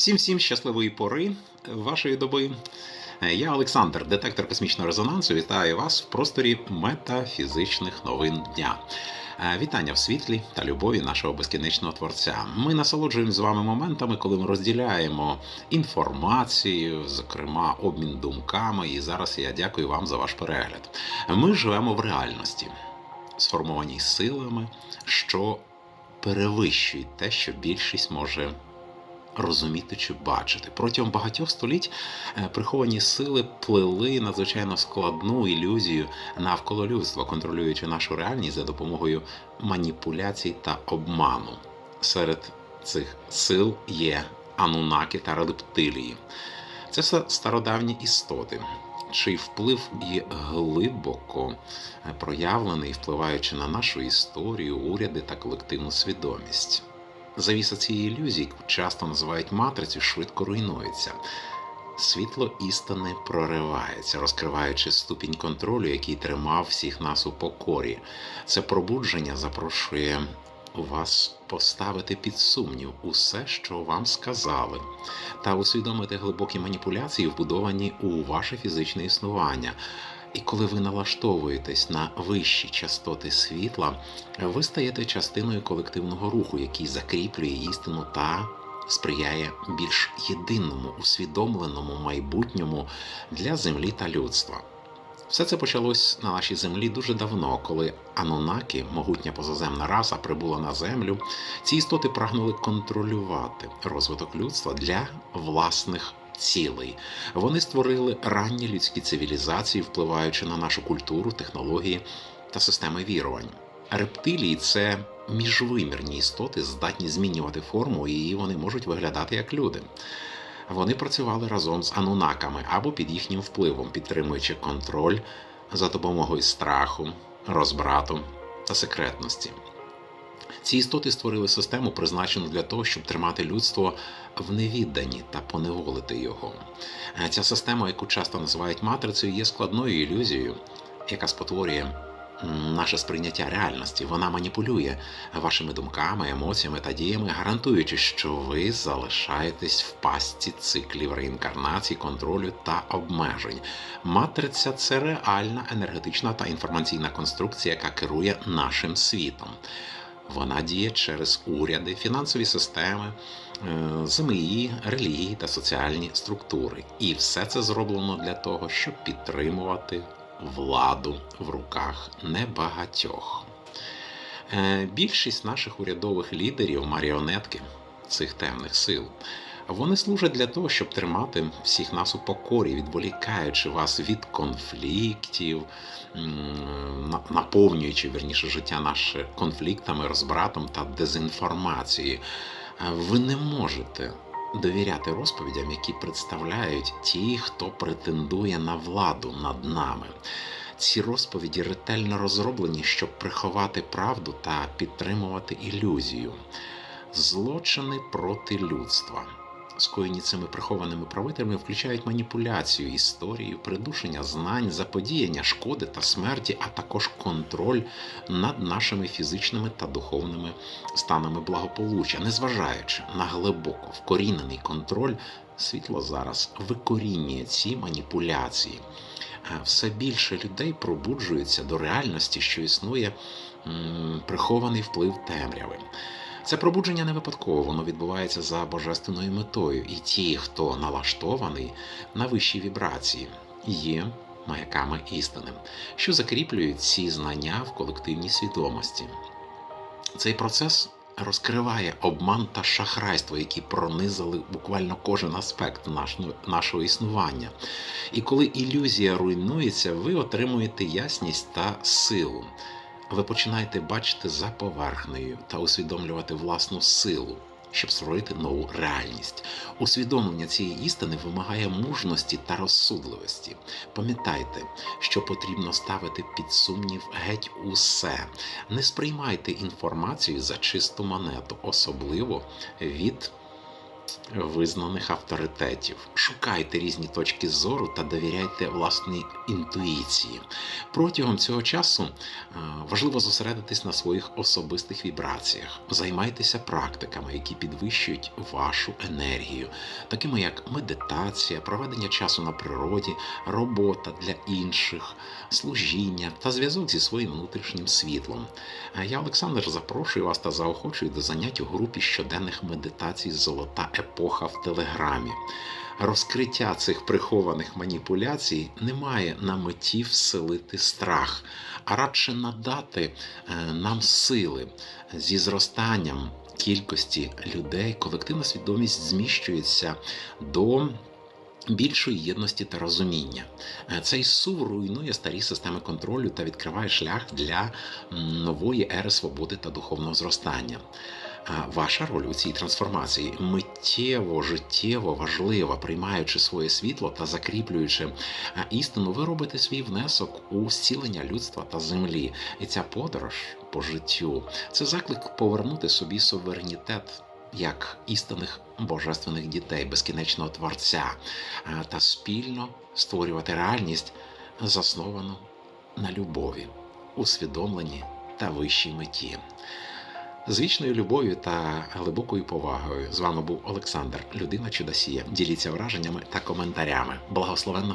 Всім всім щасливої пори вашої доби. Я Олександр, детектор космічного резонансу. Вітаю вас в просторі метафізичних новин дня. Е, Вітання в світлі та любові нашого безкінечного творця. Ми насолоджуємо з вами моментами, коли ми розділяємо інформацію, зокрема обмін думками. І зараз я дякую вам за ваш перегляд. Ми живемо в реальності, сформованій силами, що перевищують те, що більшість може розуміти чи бачити. Протягом багатьох століть е, приховані сили плели надзвичайно складну ілюзію навколо людства, контролюючи нашу реальність за допомогою маніпуляцій та обману. Серед цих сил є анунаки та рептилії. Це все стародавні істоти, чий вплив є глибоко е, проявлений, впливаючи на нашу історію, уряди та колективну свідомість. Завіса цієї ілюзії, яку часто називають матрицю, швидко руйнується. Світло істини проривається, розкриваючи ступінь контролю, який тримав всіх нас у покорі. Це пробудження запрошує вас поставити під сумнів усе, що вам сказали, та усвідомити глибокі маніпуляції, вбудовані у ваше фізичне існування. І коли ви налаштовуєтесь на вищі частоти світла, ви стаєте частиною колективного руху, який закріплює істину та сприяє більш єдиному, усвідомленому майбутньому для землі та людства. Все це почалось на нашій землі дуже давно, коли Анунаки, могутня позаземна раса, прибула на землю. Ці істоти прагнули контролювати розвиток людства для власних цілей. Вони створили ранні людські цивілізації, впливаючи на нашу культуру, технології та системи вірувань. Рептилії це міжвимірні істоти, здатні змінювати форму, і вони можуть виглядати як люди. Вони працювали разом з анунаками або під їхнім впливом, підтримуючи контроль за допомогою страху, розбрату та секретності. Ці істоти створили систему, призначену для того, щоб тримати людство в невідданні та поневолити його. Е, Ця система, яку часто називають матрицею, є складною ілюзією, яка спотворює наше сприйняття реальності. Вона маніпулює вашими думками, емоціями та діями, гарантуючи, що ви залишаєтесь в пастці циклів реінкарнації, контролю та обмежень. Матриця це реальна енергетична та інформаційна конструкція, яка керує нашим світом. Вона діє через уряди, фінансові системи, е, ЗМІ, релігії та соціальні структури. І все це зроблено для того, щоб підтримувати владу в руках небагатьох. Е, Більшість наших урядових лідерів маріонетки цих темних сил. Вони служать для того, щоб тримати всіх нас у покорі, відволікаючи вас від конфліктів, наповнюючи верніше життя наше конфліктами, розбратом та дезінформацією. Е, Ви не можете довіряти розповідям, які представляють ті, хто претендує на владу над нами. Ці розповіді ретельно розроблені, щоб приховати правду та підтримувати ілюзію. Злочини проти людства. Скоєні цими прихованими правителями включають маніпуляцію історією, придушення знань, заподіяння шкоди та смерті, а також контроль над нашими фізичними та духовними станами благополуччя, незважаючи на глибоко вкорінений контроль, світло зараз викорінює ці маніпуляції. Е, Все більше людей пробуджується до реальності, що існує прихований вплив темряви. Це пробудження не випадково, воно відбувається за божественною метою, і ті, хто налаштований на вищі вібрації, є маяками істини, що закріплюють ці знання в колективній свідомості. Цей процес розкриває обман та шахрайство, які пронизали буквально кожен аспект нашого, існування. І коли ілюзія руйнується, ви отримуєте ясність та силу. Ви починаєте бачити за поверхнею та усвідомлювати власну силу, щоб створити нову реальність. Усвідомлення цієї істини вимагає мужності та розсудливості. Пам'ятайте, що потрібно ставити під сумнів геть усе. Не сприймайте інформацію за чисту монету, особливо від визнаних авторитетів. Шукайте різні точки зору та довіряйте власній інтуїції. Протягом цього часу е, важливо зосередитись на своїх особистих вібраціях. Займайтеся практиками, які підвищують вашу енергію, такими як медитація, проведення часу на природі, робота для інших, служіння та зв'язок зі своїм внутрішнім світлом. Е, Я, Олександр, запрошую вас та заохочую до занять у групі щоденних медитацій Золота епоха в Телеграмі. Розкриття цих прихованих маніпуляцій не має на меті вселити страх, а радше надати е, нам сили зі зростанням кількості людей. Колективна свідомість зміщується до більшої єдності та розуміння. Е, Цей сув руйнує старі системи контролю та відкриває шлях для нової ери свободи та духовного зростання. Ваша роль у цій трансформації миттєво, життєво важлива, приймаючи своє світло та закріплюючи істину, ви робите свій внесок у зцілення людства та землі. І ця подорож по життю це заклик повернути собі суверенітет як істинних божественних дітей, безкінечного творця, та спільно створювати реальність, засновану на любові, усвідомленні та вищій меті. З вічною любов'ю та глибокою повагою з вами був Олександр, людина чудосія. Діліться враженнями та коментарями. Благословенно